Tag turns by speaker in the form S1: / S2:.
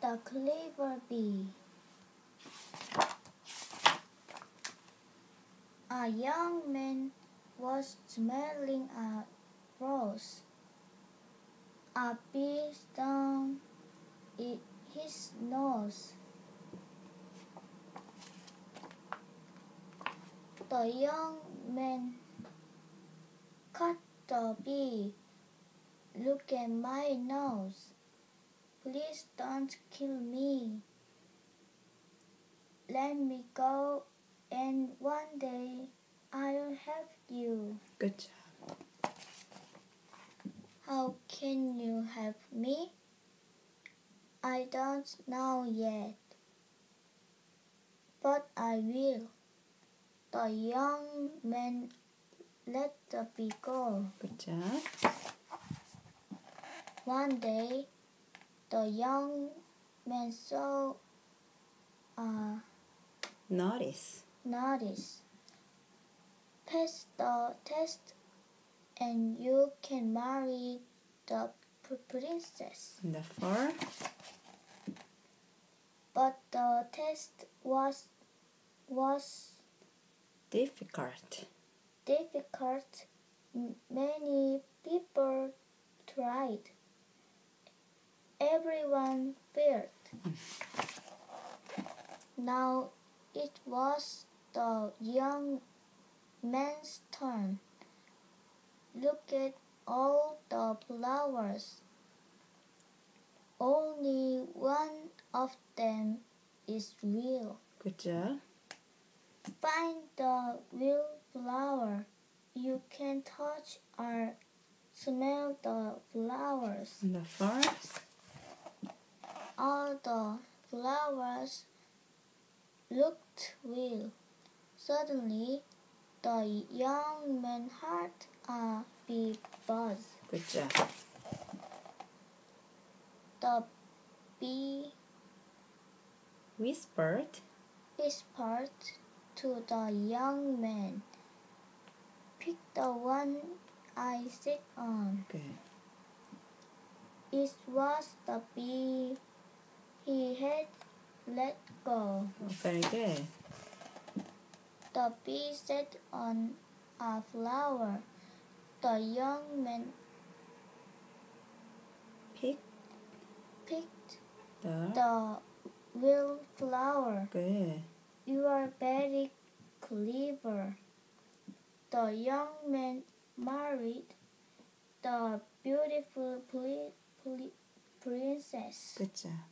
S1: The clever bee. A young man was smelling a rose. A bee stung his nose. The young man cut the bee. Look at my nose. Please don't kill me. Let me go, and one day I'll help you.
S2: Good job.
S1: How can you help me? I don't know yet, but I will. The young man let the bee go.
S2: Good job.
S1: One day, the young man saw a uh,
S2: Notice.
S1: notice. Pass the test, and you can marry the princess.
S2: And the four.
S1: But the test was was
S2: Difficult.
S1: difficult. Many people tried. Everyone feared. Now it was the young man's turn. Look at all the flowers. Only one of them is real.
S2: Good job.
S1: Find the real flower. You can touch or smell the flowers.
S2: In the four.
S1: The flowers looked real. Suddenly, the young man heard a big buzz.
S2: Good job.
S1: The bee
S2: Whispered.
S1: whispered to the young man, Pick the one I sit on.
S2: Good.
S1: It was the bee he had let go.
S2: Oh, very good.
S1: The bee sat on a flower. The young man
S2: Pick
S1: picked
S2: the.
S1: the real flower.
S2: Good.
S1: You are very clever. The young man married the beautiful pri- pri- princess.
S2: Good job.